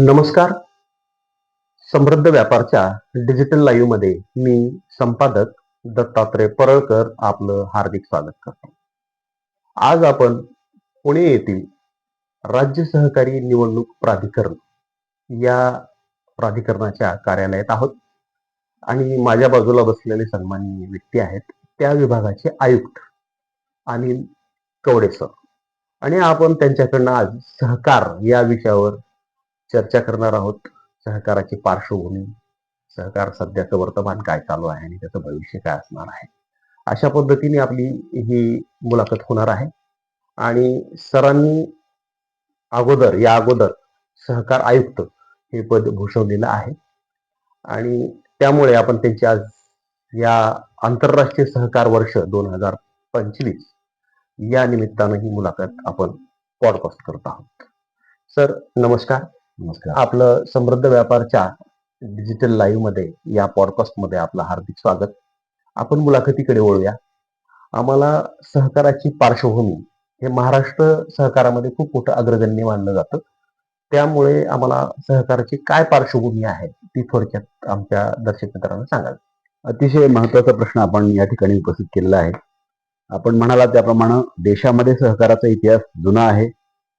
नमस्कार. समृद्ध व्यापारच्या डिजिटल लाईव्हमध्ये मी संपादक दत्तात्रय परळकर आपलं हार्दिक स्वागत करतो. आज आपण पुणे येथील राज्य सहकारी निवडणूक प्राधिकरण या प्राधिकरणाच्या कार्यालयात आहोत. आणि माझ्या बाजूला बसलेले सन्माननीय व्यक्ती आहेत. त्या विभागाचे आयुक्त अनिल कवडे सर आणि आपण त्यांच्याकडनं आज सहकार या विषयावर चर्चा करणार आहोत सहकाराची पार्श्वभूमी सहकार सध्याचं वर्तमान काय चालू आहे आणि त्याचं भविष्य काय असणार आहे. अशा पद्धतीने आपली ही मुलाखत होणार आहे. आणि सरांनी अगोदर या अगोदर सहकार आयुक्त हे पद भूषवलेलं आहे. आणि त्यामुळे आपण त्यांची आज या आंतरराष्ट्रीय सहकार वर्ष दोन हजार पंचवीस या निमित्तानं ही मुलाखत आपण पॉडकास्ट करत आहोत. सर नमस्कार. नमस्कार. आपलं समृद्ध व्यापारच्या डिजिटल लाईव्हमध्ये या पॉडकास्टमध्ये आपलं हार्दिक स्वागत. आपण मुलाखतीकडे वळूया. आम्हाला सहकाराची पार्श्वभूमी हे महाराष्ट्र सहकारामध्ये खूप मोठं अग्रगण्य मानलं जातं. त्यामुळे आम्हाला सहकाराची काय पार्श्वभूमी आहे ती थोडक्यात आमच्या दर्शक मित्रांना सांगाल. अतिशय महत्त्वाचा प्रश्न आपण या ठिकाणी उपस्थित केलेला आहे. आपण म्हणाला त्याप्रमाणे देशामध्ये सहकाराचा इतिहास जुना आहे.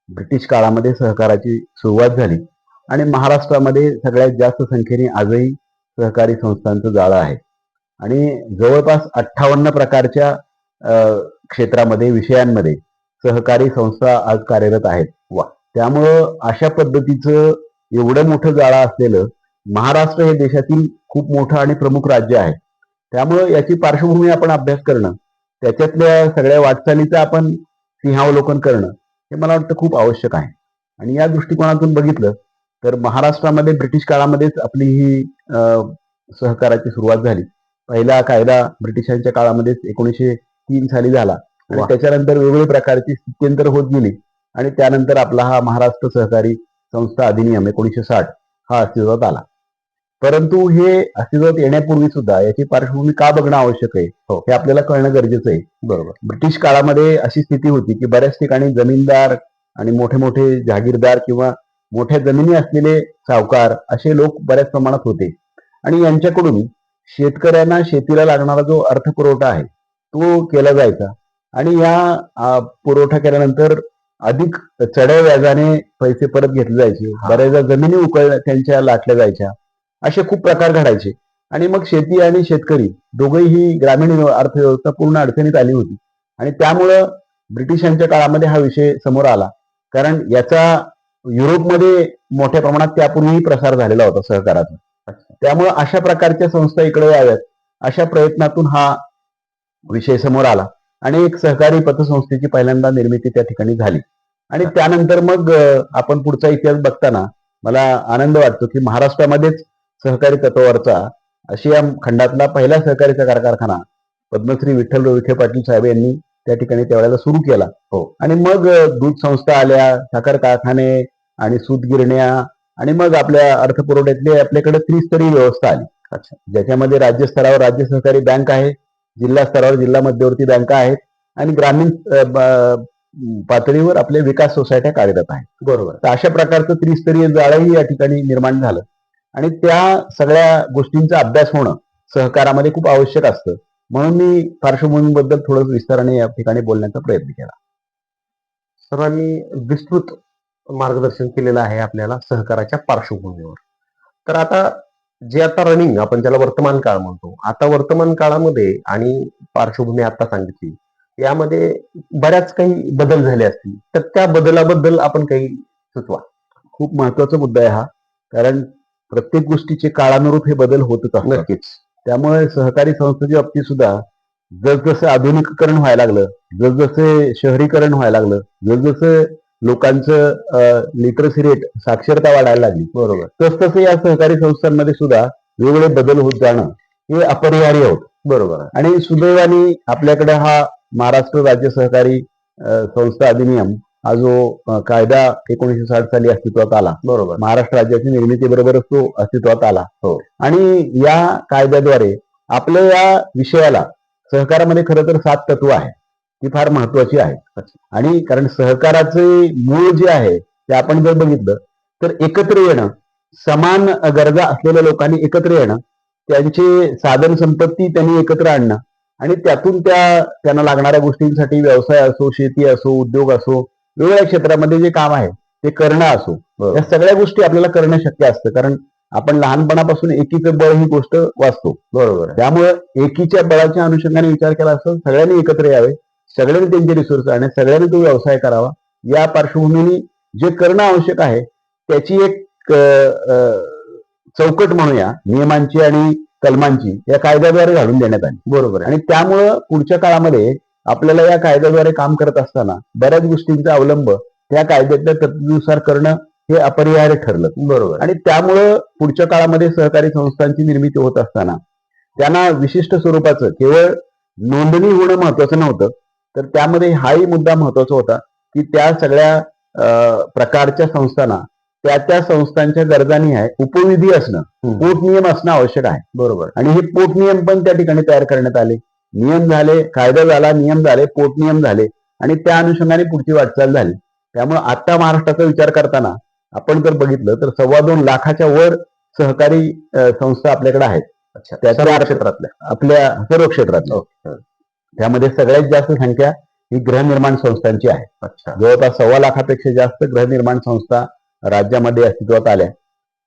ब्रिटिश काळामध्ये सहकाराची सुरुवात झाली. आणि महाराष्ट्रामध्ये सगळ्यात जास्त संख्येने आजही सहकारी संस्थांचं जाळं आहे. आणि जवळपास अठ्ठावन्न प्रकारच्या क्षेत्रामध्ये विषयांमध्ये सहकारी संस्था आज कार्यरत आहेत. वा. त्यामुळं अशा पद्धतीचं एवढं मोठं जाळं असलेलं महाराष्ट्र हे देशातील खूप मोठं आणि प्रमुख राज्य आहे. त्यामुळं याची पार्श्वभूमी आपण अभ्यास करणं त्याच्यातल्या सगळ्या वाटचालीचं आपण सिंहावलोकन करणं हे मला वाटतं खूप आवश्यक आहे. आणि या दृष्टिकोनातून बघितलं तर महाराष्ट्रामध्ये ब्रिटिश काळामध्येच आपली ही सहकाराची सुरुवात झाली. पहिला कायदा ब्रिटिशांच्या काळामध्येच एकोणीसशे तीन साली झाला. आणि. त्याच्यानंतर वेगवेगळ्या प्रकारची स्थित्यंतर होत गेली. आणि त्यानंतर आपला हा महाराष्ट्र सहकारी संस्था अधिनियम एकोणीसशे साठ हा अस्तित्वात आला. परंतु हे अस्तित्वात येण्यापूर्वी सुद्धा याची पार्श्वभूमी का बघणं आवश्यक आहे हो. हे आपल्याला कळणं गरजेचं आहे. बरोबर. ब्रिटिश काळामध्ये अशी स्थिती होती की बऱ्याच ठिकाणी जमीनदार आणि मोठे मोठे जहागीरदार किंवा मोठ्या जमिनी असलेले सावकार असे लोक बऱ्याच प्रमाणात होते. आणि यांच्याकडून शेतकऱ्यांना शेतीला लागणारा जो अर्थपुरवठा आहे तो केला जायचा. आणि या पुरवठा केल्यानंतर अधिक चढ्या व्याजाने पैसे परत घेतले जायचे. हा. बऱ्याचदा जमिनी उकळ त्यांच्या लाटल्या जायच्या. असे खूप प्रकार घडायचे. आणि मग शेती आणि शेतकरी दोघेही ग्रामीण अर्थव्यवस्था पूर्ण अडचणीत आली होती. आणि त्यामुळं ब्रिटिशांच्या काळामध्ये हा विषय समोर आला. कारण याचा युरोपमध्ये मोठ्या प्रमाणात त्यापूर्वीही प्रसार झालेला होता सहकाराचा. त्यामुळे अशा प्रकारच्या संस्था इकडे याव्यात. अशा प्रयत्नातून हा विषय समोर आला. आणि एक सहकारी पतसंस्थेची पहिल्यांदा निर्मिती त्या ठिकाणी झाली. आणि त्यानंतर मग आपण पुढचा इतिहास बघताना मला आनंद वाटतो की महाराष्ट्रामध्येच सहकारी तत्वावरचा आशिया खंडातला पहिला सहकारी सहकार कारखाना पद्मश्री विठ्ठल विखे पाटील साहेब यांनी त्या ठिकाणी त्यावेळेला सुरू केला. हो. आणि मग दूध संस्था आल्या साखर कारखाने आणि सूत गिरण्या आणि मग आपल्या अर्थपुरवठ्यातली आपल्याकडे त्रिस्तरीय व्यवस्था आली. अच्छा. ज्याच्यामध्ये राज्य स्तरावर राज्य सहकारी बँक आहे जिल्हा स्तरावर जिल्हा मध्यवर्ती बँका आहेत आणि ग्रामीण पातळीवर आपल्या विकास सोसायट्या कार्यरत आहेत. बरोबर. तर अशा प्रकारचं त्रिस्तरीय जाळंही या ठिकाणी निर्माण झालं. आणि त्या सगळ्या गोष्टींचा अभ्यास होणं सहकारामध्ये खूप आवश्यक असतं. म्हणून मी पार्श्वभूमीबद्दल थोडं विस्ताराने या ठिकाणी बोलण्याचा प्रयत्न केला. सरांनी विस्तृत मार्गदर्शन केलेलं आहे आपल्याला सहकाराच्या पार्श्वभूमीवर. तर आता जे आता रनिंग आपण ज्याला वर्तमान काळ म्हणतो आता वर्तमान काळामध्ये आणि पार्श्वभूमी आता सांगितली यामध्ये बऱ्याच काही बदल झाले असतील तर त्या बदलाबद्दल आपण काही सुचवा. खूप महत्त्वाचा मुद्दा आहे हा कारण प्रत्येक गोष्टीचे काळानुरूप हे बदल होतच असतात. नक्कीच. त्यामुळे सहकारी संस्थेच्या बाबतीत सुद्धा जसजसं आधुनिकीकरण व्हायला लागलं जसजसे शहरीकरण व्हायला लागलं जसजसं लोकांचं लिटरसी रेट साक्षरता वाढायला लागली. बरोबर. तसतसं या सहकारी संस्थांमध्ये सुद्धा वेगवेगळे बदल होत जाणं हे अपरिहार्य होत. बरोबर आणि सुदैवाने आपल्याकडे हा महाराष्ट्र राज्य सहकारी संस्था अधिनियम हा जो कायदा एकोणीशे साठ साली अस्तित्वात आला. बरोबर. महाराष्ट्र राज्याची निर्मितीबरोबरच तो अस्तित्वात आला. हो. आणि या कायद्याद्वारे आपल्या या विषयाला सहकारामध्ये खरं तर सात तत्व आहे ती फार महत्वाची आहेत. आणि कारण सहकाराचे मूळ जे आहे ते आपण जर बघितलं तर एकत्र येणं समान गरजा असलेल्या लोकांनी एकत्र येणं त्यांचे साधन संपत्ती त्यांनी एकत्र आणणं आणि त्यातून त्या त्यांना लागणाऱ्या गोष्टींसाठी व्यवसाय असो शेती असो उद्योग असो वेगवेगळ्या क्षेत्रामध्ये जे काम आहे ते करणं असो. या सगळ्या गोष्टी आपल्याला करणं शक्य असतं. कारण आपण लहानपणापासून एकीचं बळ ही गोष्ट वाचतो. बरोबर. त्यामुळे एकीच्या बळाच्या अनुषंगाने विचार केला असता सगळ्यांनी एकत्र यावे. सगळ्यांनी त्यांचे रिसोर्स आणि सगळ्यांनी तो व्यवसाय करावा. या पार्श्वभूमीने जे करणं आवश्यक आहे त्याची एक चौकट म्हणूया. नियमांची आणि कलमांची या कायद्याद्वारे घालून देण्यात आली. बरोबर आणि त्यामुळं पुढच्या काळामध्ये आपल्याला या कायद्याद्वारे काम करत असताना बऱ्याच गोष्टींचा अवलंब त्या कायद्याच्या तरतुदीनुसार करणं हे अपरिहार्य ठरलं बरोबर. आणि त्यामुळं पुढच्या काळामध्ये सहकारी संस्थांची निर्मिती होत असताना त्यांना विशिष्ट स्वरूपाचं केवळ नोंदणी होणं महत्वाचं नव्हतं तर त्यामध्ये हाही मुद्दा महत्त्वाचा होता की त्या सगळ्या प्रकारच्या संस्थांना त्या त्या संस्थांच्या गरजांनी आहे उपविधी असणं. पोटनियम असणं आवश्यक आहे बरोबर. आणि हे पोटनियम पण त्या ठिकाणी तयार करण्यात आले नियम झाले कायदा झाला नियम झाले पोटनियम झाले आणि त्या अनुषंगाने पुढची वाटचाल झाली. त्यामुळे आता महाराष्ट्राचा विचार करताना आपण जर बघितलं तर सव्वा दोन लाखाच्या वर सहकारी संस्था आपल्याकडे आहेत. अच्छा. त्याच्या क्षेत्रातल्या. आपल्या सर्व क्षेत्रात ओके. त्यामध्ये सगळ्यात जास्त संख्या ही गृहनिर्माण संस्थांची आहे. अच्छा. जवळपास सव्वा लाखापेक्षा जास्त गृहनिर्माण संस्था राज्यामध्ये अस्तित्वात आल्या.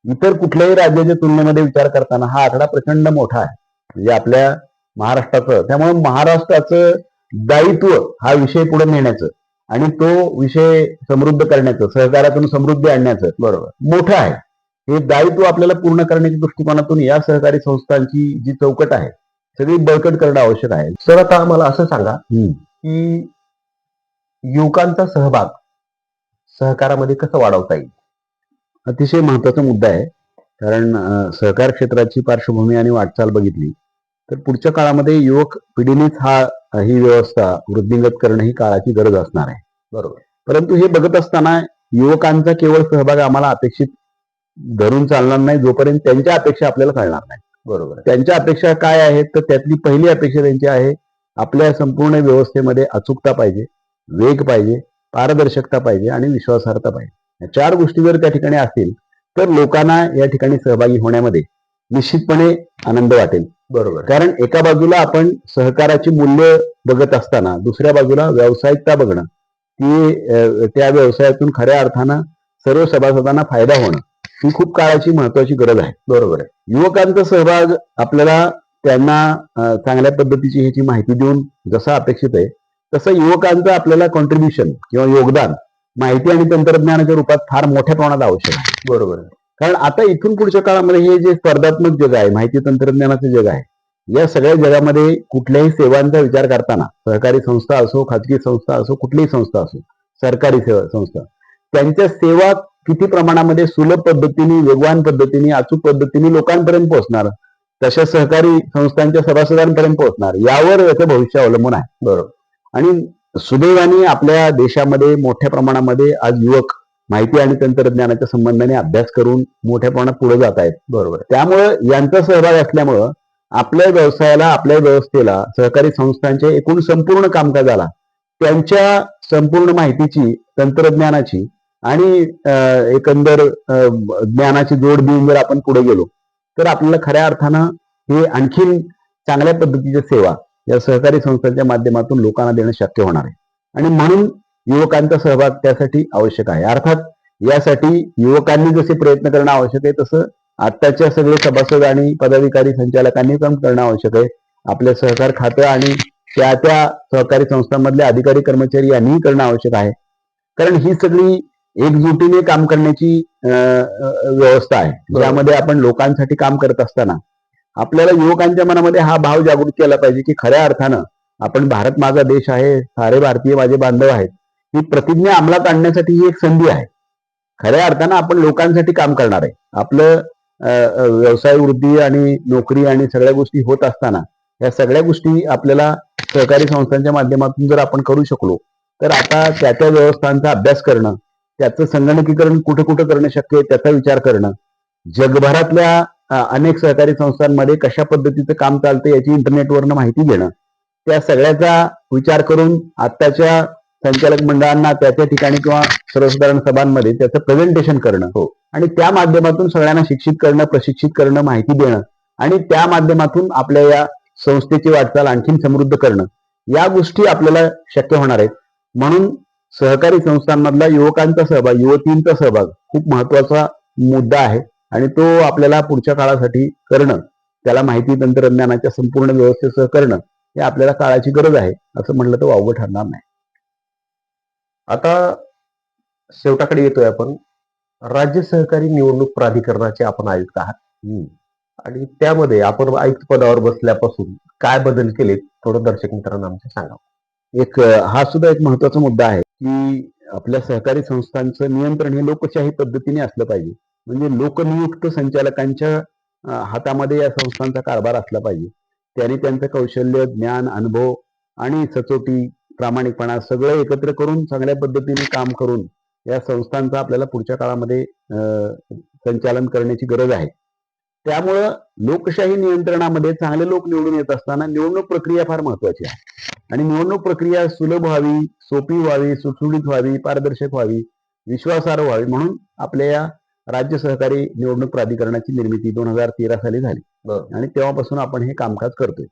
इतर कुठल्याही राज्याच्या तुलनेमध्ये विचार करताना हा आकडा प्रचंड मोठा आहे. म्हणजे आपल्या महाराष्ट्राचं. त्यामुळे महाराष्ट्राचं दायित्व हा विषय पुढे नेण्याचं आणि तो विषय समृद्ध करण्याचं सहकारातून समृद्धी आणण्याचं बरोबर. मोठं आहे. हे दायित्व आपल्याला पूर्ण करण्याच्या दृष्टिकोनातून या सहकारी संस्थांची जी चौकट आहे सगळी बळकट करणं आवश्यक आहे. सर आता मला असं सांगा. की युवकांचा सहभाग सहकारामध्ये कसं वाढवता येईल? अतिशय महत्त्वाचा मुद्दा आहे. कारण सहकार क्षेत्राची पार्श्वभूमी आणि वाटचाल बघितली तर पुढच्या काळामध्ये युवक पिढीनेच हा ही व्यवस्था वृद्धिंगत करणं ही काळाची गरज असणार आहे. बरोबर. परंतु हे बघत असताना युवकांचा केवळ सहभाग आम्हाला अपेक्षित धरून चालणार नाही जोपर्यंत त्यांच्या अपेक्षा आपल्याला कळणार नाही. बरोबर. त्यांच्या अपेक्षा काय आहेत? तर त्यातली पहिली अपेक्षा त्यांची आहे आपल्या संपूर्ण व्यवस्थेमध्ये अचूकता पाहिजे वेग पाहिजे पारदर्शकता पाहिजे आणि विश्वासार्हता पाहिजे. या चार गोष्टी जर त्या ठिकाणी असतील तर लोकांना या ठिकाणी सहभागी होण्यामध्ये निश्चितपणे आनंद वाटेल. बरोबर. कारण एका बाजूला आपण सहकाराची मूल्य बघत असताना दुसऱ्या बाजूला व्यावसायिकता बघणं की त्या व्यवसायातून खऱ्या अर्थानं सर्व सभासदांना फायदा होणं ही खूप काळाची महत्वाची गरज आहे बरोबर आहे युवकांचा सहभाग आपल्याला त्यांना चांगल्या पद्धतीची ह्याची माहिती देऊन जसा अपेक्षित आहे तसं युवकांचं आपल्याला कॉन्ट्रीब्युशन किंवा योगदान माहिती आणि तंत्रज्ञानाच्या रूपात फार मोठ्या प्रमाणात आवश्यक आहे बरोबर आहे. कारण आता इथून पुढच्या काळामध्ये हे जे स्पर्धात्मक जग आहे माहिती तंत्रज्ञानाचं जग आहे या सगळ्या जगामध्ये कुठल्याही सेवांचा विचार करताना सहकारी संस्था असो खाजगी संस्था असो कुठलीही संस्था असो सरकारी सेवा संस्था त्यांच्या सेवा किती प्रमाणामध्ये सुलभ पद्धतीने वेगवान पद्धतीने अचूक पद्धतीने लोकांपर्यंत पोहोचणार तशा सहकारी संस्थांच्या सभासदांपर्यंत पोहोचणार यावर याचं भविष्य अवलंबून आहे. बरोबर. आणि सुदैवाने आपल्या देशामध्ये मोठ्या प्रमाणामध्ये आज युवक माहिती आणि तंत्रज्ञानाच्या संबंधाने अभ्यास करून मोठ्या प्रमाणात पुढे जात आहेत बरोबर. त्यामुळं यांचा सहभाग असल्यामुळं आपल्या व्यवसायाला आपल्या व्यवस्थेला सहकारी संस्थांच्या एकूण संपूर्ण कामकाजाला त्यांच्या संपूर्ण माहितीची तंत्रज्ञानाची आणि एकंदर ज्ञानाची जोड देऊन जर आपण पुढे गेलो तर आपल्याला खऱ्या अर्थानं हे आणखीन चांगल्या पद्धतीच्या सेवा या सहकारी संस्थांच्या माध्यमातून लोकांना देणं शक्य होणार आहे आणि म्हणून युवकांचा सहभाग त्यासाठी आवश्यक आहे. अर्थात यासाठी युवकांनी जसे प्रयत्न करणं आवश्यक आहे तसं आत्ताच्या सगळे सभासद आणि पदाधिकारी संचालकांनी काम करणं आवश्यक आहे. आपलं सहकार खातं आणि त्या त्या सहकारी संस्थांमधले अधिकारी कर्मचारी यांनीही करणं आवश्यक आहे. कारण ही सगळी एकजुटीने काम करण्याची व्यवस्था आहे. ज्यामध्ये आपण लोकांसाठी काम करत असताना आपल्याला युवकांच्या मनामध्ये हा भाव जागृत केला पाहिजे की खऱ्या अर्थानं आपण भारत माझा देश आहे सारे भारतीय माझे बांधव आहेत. ही प्रतिज्ञा अंमलात आणण्यासाठी ही एक संधी आहे. खऱ्या अर्थानं आपण लोकांसाठी काम करणार आहे. आपलं व्यवसाय वृद्धी आणि नोकरी आणि सगळ्या गोष्टी होत असताना या सगळ्या गोष्टी आपल्याला सहकारी संस्थांच्या माध्यमातून जर आपण करू शकलो तर आता त्या त्या व्यवस्थांचा अभ्यास करणं त्याचं संगणकीकरण कुठं कुठं करणं शक्य आहे त्याचा विचार करणं जगभरातल्या अनेक सहकारी संस्थांमध्ये कशा पद्धतीचं काम चालतं याची इंटरनेटवरनं माहिती घेणं त्या सगळ्याचा विचार करून आत्ताच्या संचालक मंडळांना त्या त्या ठिकाणी किंवा सर्वसाधारण सभांमध्ये त्याचं प्रेझेंटेशन करणं. हो. आणि त्या माध्यमातून सगळ्यांना शिक्षित करणं प्रशिक्षित करणं माहिती देणं आणि त्या माध्यमातून आपल्या या संस्थेची वाटचाल आणखीन समृद्ध करणं. या गोष्टी आपल्याला शक्य होणार आहेत. म्हणून सहकारी संस्थांमधला युवकांचा सहभाग युवतींचा सहभाग खूप महत्त्वाचा मुद्दा आहे आणि तो आपल्याला पुढच्या काळासाठी करणं त्याला माहिती तंत्रज्ञानाच्या संपूर्ण व्यवस्थेसह करणं हे आपल्याला काळाची गरज आहे असं म्हणलं तर वावगं ठरणार नाही. आता शेवटाकडे येतोय आपण. राज्य सहकारी निवडणूक प्राधिकरणाचे आपण आयुक्त आहात. आणि त्यामध्ये आपण आयुक्त पदावर बसल्यापासून काय बदल केले थोडं दर्शक मित्रांना आमच्या सांगा. एक हा सुद्धा एक महत्त्वाचा मुद्दा आहे की आपल्या सहकारी संस्थांचं नियंत्रण हे लोकशाही पद्धतीने असलं पाहिजे. म्हणजे लोकनियुक्त संचालकांच्या हातामध्ये या संस्थांचा कारभार असला पाहिजे. त्यांनी त्यांचं कौशल्य ज्ञान अनुभव आणि सचोटी प्रामाणिकपणा सगळं एकत्र करून चांगल्या पद्धतीने काम करून या संस्थांचं आपल्याला पुढच्या काळामध्ये संचालन करण्याची गरज आहे. त्यामुळं लोकशाही नियंत्रणामध्ये चांगले लोक निवडून येत असताना निवडणूक प्रक्रिया फार महत्वाची आहे. आणि निवडणूक प्रक्रिया सुलभ व्हावी सोपी व्हावी सुटसुटीत व्हावी पारदर्शक व्हावी विश्वासार्ह व्हावी म्हणून आपल्या या राज्य सहकारी निवडणूक प्राधिकरणाची निर्मिती दोन हजार तेरा साली झाली. आणि तेव्हापासून आपण हे कामकाज करतोय.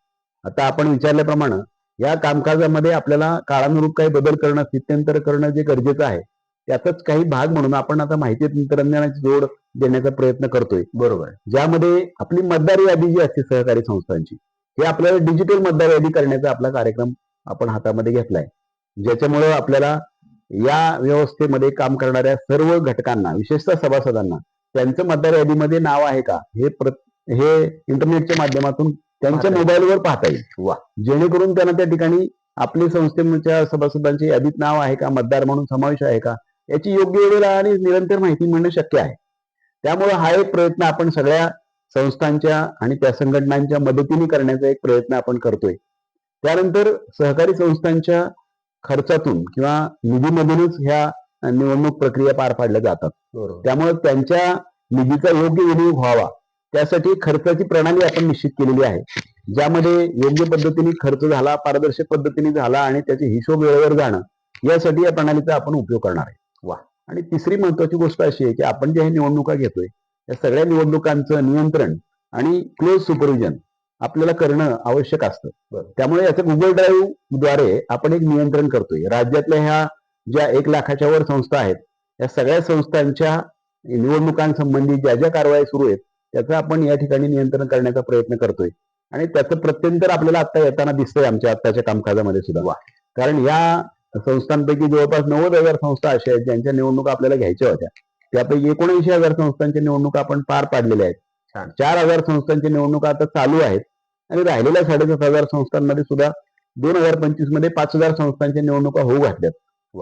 आता आपण विचारल्याप्रमाणे या कामकाजामध्ये आपल्याला काळानुरूप काही बदल करणं स्थित्यंतर करणं जे गरजेचं आहे त्याचाच काही भाग म्हणून आपण आता माहिती तंत्रज्ञानाची जोड देण्याचा प्रयत्न करतोय. बरोबर. ज्यामध्ये आपली मतदार यादी जी असते सहकारी संस्थांची हे आपल्याला डिजिटल मतदार यादी करण्याचा आपला कार्यक्रम आपण हातामध्ये घेतलाय. ज्याच्यामुळे आपल्याला या व्यवस्थेमध्ये काम करणाऱ्या सर्व घटकांना विशेषतः सभासदांना त्यांचं मतदार यादीमध्ये नाव आहे का? हे प्र हे इंटरनेटच्या माध्यमातून त्यांच्या. मोबाईलवर पाहता येईल. वा. जेणेकरून त्यांना त्या ठिकाणी आपले संस्थेच्या सभासदांच्या यादीत नाव आहे का मतदार म्हणून समावेश आहे का याची योग्य वेळेला आणि निरंतर माहिती मिळणं शक्य आहे. त्यामुळे हा एक प्रयत्न आपण सगळ्या संस्थांच्या आणि त्या संघटनांच्या मदतीने करण्याचा एक प्रयत्न आपण करतोय. त्यानंतर सहकारी संस्थांच्या खर्चातून किंवा निधीमधूनच ह्या निवडणूक प्रक्रिया पार पाडल्या जातात. त्यामुळे त्यांच्या निधीचा योग्य विनियोग व्हावा. त्यासाठी खर्चाची प्रणाली आपण निश्चित केलेली आहे ज्यामध्ये योग्य पद्धतीने खर्च झाला पारदर्शक पद्धतीने झाला आणि त्याचे हिशोब वेळेवर जाणं यासाठी या प्रणालीचा आपण उपयोग करणार आहे वा. आणि तिसरी महत्वाची गोष्ट अशी आहे की आपण ज्या हे निवडणुका घेतोय त्या सगळ्या निवडणुकांचं नियंत्रण आणि क्लोज सुपरविजन आपल्याला करणं आवश्यक असतं. त्यामुळे याचं गुगल ड्राईव्हद्वारे आपण एक नियंत्रण करतोय राज्यातल्या ह्या ज्या एक लाखाच्या वर संस्था आहेत या सगळ्या संस्थांच्या निवडणुकांसंबंधी ज्या ज्या कारवाई सुरू आहेत त्याचं आपण या ठिकाणी नियंत्रण करण्याचा प्रयत्न करतोय. आणि त्याचं प्रत्यंतर आपल्याला आता येताना दिसतंय आमच्या आत्ताच्या कामकाजामध्ये सुद्धा. वा. कारण या संस्थांपैकी जवळपास नव्वद हजार संस्था अशा आहेत ज्यांच्या निवडणुका आपल्याला घ्यायच्या होत्या. त्यापैकी एकोणऐंशी हजार संस्थांच्या निवडणुका आपण पार पाडलेल्या आहेत. चार हजार संस्थांच्या निवडणुका आता चालू आहेत. आणि राहिलेल्या साडेसात हजार संस्थांमध्ये सुद्धा दोन हजार पंचवीसमध्ये पाच हजार संस्थांच्या निवडणुका होऊ घातल्यात.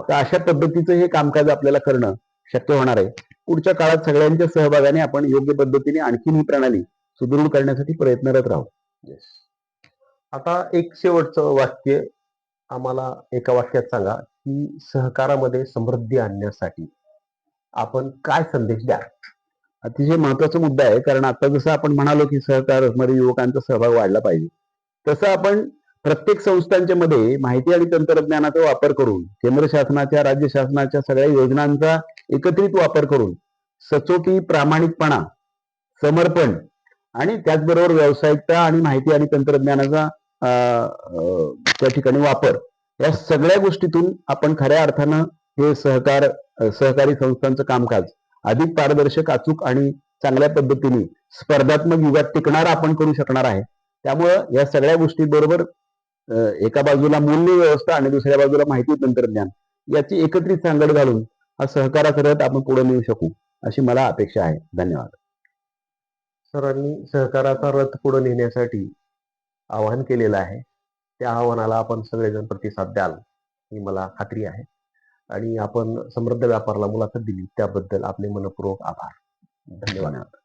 तर अशा पद्धतीचं हे कामकाज आपल्याला करणं शक्य होणार आहे. पुढच्या काळात सगळ्यांच्या सहभागाने आपण योग्य पद्धतीने आणखीन ही प्रणाली सुदृढ करण्यासाठी प्रयत्नरत राहू. आता एक शेवटचं वाक्य आम्हाला एका वाक्यात सांगा की सहकारामध्ये समृद्धी आणण्यासाठी आपण काय संदेश द्या अतिशय महत्त्वाचा मुद्दा आहे कारण आता जसं आपण म्हणालो की सहकारमध्ये युवकांचा सहभाग वाढला पाहिजे. तसं आपण प्रत्येक संस्थांच्या मध्ये माहिती आणि तंत्रज्ञानाचा वापर करून केंद्र शासनाच्या राज्य शासनाच्या सगळ्या योजनांचा एकत्रित वापर करून सचोटी प्रामाणिकपणा समर्पण आणि त्याचबरोबर व्यावसायिकता आणि माहिती आणि तंत्रज्ञानाचा अं, त्या ठिकाणी वापर या सगळ्या गोष्टीतून आपण खऱ्या अर्थानं हे सहकार सहकारी संस्थांचं कामकाज अधिक पारदर्शक अचूक आणि चांगल्या पद्धतीने स्पर्धात्मक युगात टिकणार आपण करू शकणार आहे. त्यामुळं या सगळ्या गोष्टी बरोबर एका बाजूला मूल्य व्यवस्था आणि दुसऱ्या बाजूला माहिती तंत्रज्ञान याची एकत्रित सांगड घालून हा सहकाराचा रथ आपण पुढे नेऊ शकू अशी मला अपेक्षा आहे. धन्यवाद. सरांनी सहकाराचा रथ पुढे नेण्यासाठी आवाहन केलेलं आहे. त्या आव्हानाला आपण सगळेजण प्रतिसाद द्याल ही मला खात्री आहे. आणि आपण समृद्ध व्यापाराला मुलाखत दिली त्याबद्दल आपले मनपूर्वक आभार. धन्यवाद.